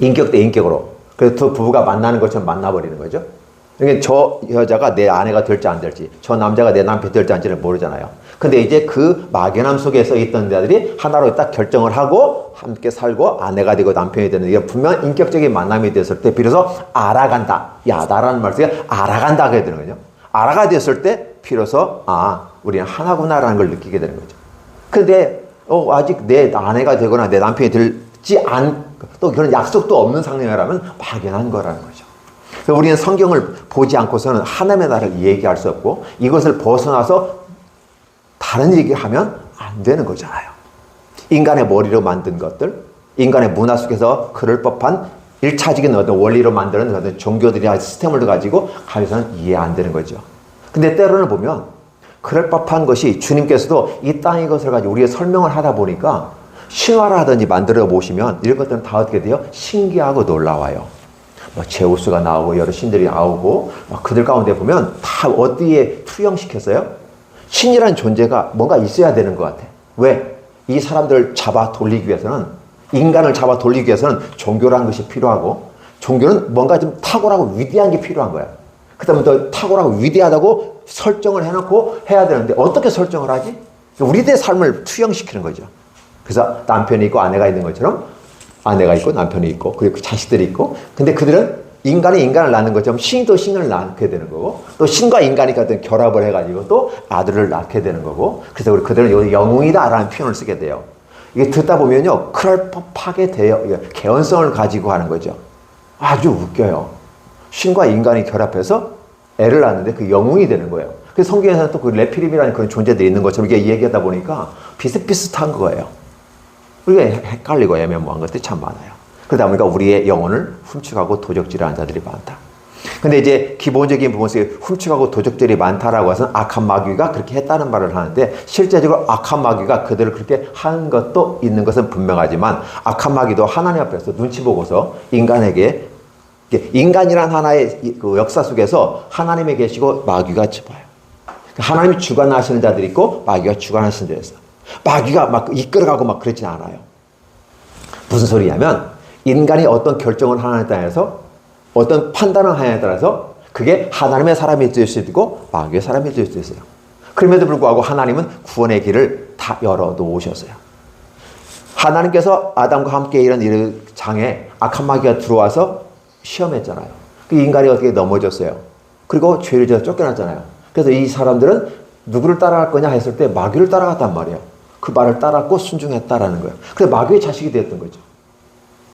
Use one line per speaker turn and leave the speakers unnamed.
인격 대 인격으로. 그래서 두 부부가 만나는 것처럼 만나버리는 거죠. 그러니까 저 여자가 내 아내가 될지 안 될지, 저 남자가 내 남편이 될지 안 될지를 모르잖아요. 근데 이제 그 막연함 속에서 있던 자들이 하나로 딱 결정을 하고 함께 살고 아내가 되고 남편이 되는 이게 분명 인격적인 만남이 됐을 때 비로소 알아간다. 야다라는 말 속에 알아간다 하게 되는 거죠. 알아가 됐을 때 비로소 아, 우리는 하나구나라는 걸 느끼게 되는 거죠. 근데 어, 아직 내 아내가 되거나 내 남편이 될지 안, 또 그런 약속도 없는 상황이라면 막연한 거라는 거죠. 그래서 우리는 성경을 보지 않고서는 하나님의 나라를 얘기할 수 없고 이것을 벗어나서 다른 얘기를 하면 안 되는 거잖아요. 인간의 머리로 만든 것들, 인간의 문화 속에서 그럴 법한 일차적인 어떤 원리로 만드는 어떤 종교들이 시스템을 가지고 가면서는 이해 안 되는 거죠. 근데 때로는 보면 그럴 법한 것이 주님께서도 이 땅의 것을 가지고 우리가 설명을 하다 보니까 신화를 하든지 만들어 보시면 이런 것들은 다 어떻게 돼요? 신기하고 놀라워요. 뭐 제우스가 나오고 여러 신들이 나오고 막 그들 가운데 보면 다 어디에 투영시켰어요? 신이라는 존재가 뭔가 있어야 되는 것 같아. 왜? 이 사람들을 잡아 돌리기 위해서는 인간을 잡아 돌리기 위해서는 종교라는 것이 필요하고 종교는 뭔가 좀 탁월하고 위대한 게 필요한 거야. 그다음에 또 탁월하고 위대하다고 설정을 해놓고 해야 되는데 어떻게 설정을 하지? 우리들의 삶을 투영시키는 거죠. 그래서 남편이 있고 아내가 있는 것처럼 아내가 있고 남편이 있고 그리고 그 자식들이 있고 근데 그들은 인간이 인간을 낳는 것처럼 또 신을 낳게 되는 거고 또 신과 인간이 같은 결합을 해가지고 또 아들을 낳게 되는 거고 그래서 우리 그들은 영웅이다라는 표현을 쓰게 돼요. 이게 듣다 보면요 그럴 법하게 돼요. 개연성을 가지고 하는 거죠. 아주 웃겨요. 신과 인간이 결합해서 애를 낳는데 그 영웅이 되는 거예요. 그래서 성경에서는 또 그 레피림이라는 그런 존재들이 있는 것처럼 이게 얘기하다 보니까 비슷비슷한 거예요. 우리가 헷갈리고 애매모호한 것들이 참 많아요. 그러다 보니까 우리의 영혼을 훔쳐가고 도적질하는 자들이 많다. 근데 이제 기본적인 부분 속에 훔쳐가고 도적들이 많다라고 해서 악한 마귀가 그렇게 했다는 말을 하는데 실제적으로 악한 마귀가 그들을 그렇게 하는 것도 있는 것은 분명하지만 악한 마귀도 하나님 앞에서 눈치 보고서 인간에게 인간이란 하나의 그 역사 속에서 하나님이 계시고 마귀가 집어요. 하나님이 주관하시는 자들이 있고 마귀가 주관하시는 자들이 있어. 마귀가 막 이끌어가고 막 그러진 않아요. 무슨 소리냐면 인간이 어떤 결정을 하느냐에 따라서 어떤 판단을 하느냐에 따라서 그게 하나님의 사람이 될수 있고 마귀의 사람이 될수 있어요. 그럼에도 불구하고 하나님은 구원의 길을 다 열어 놓으셨어요. 하나님께서 아담과 함께 이런 일 장에 악한 마귀가 들어와서 시험했잖아요. 그 인간이 어떻게 넘어졌어요. 그리고 죄를 져서 쫓겨났잖아요. 그래서 이 사람들은 누구를 따라갈 거냐 했을 때 마귀를 따라갔단 말이에요. 그 말을 따랐고 순종했다라는 거예요. 그래서 마귀의 자식이 되었던 거죠.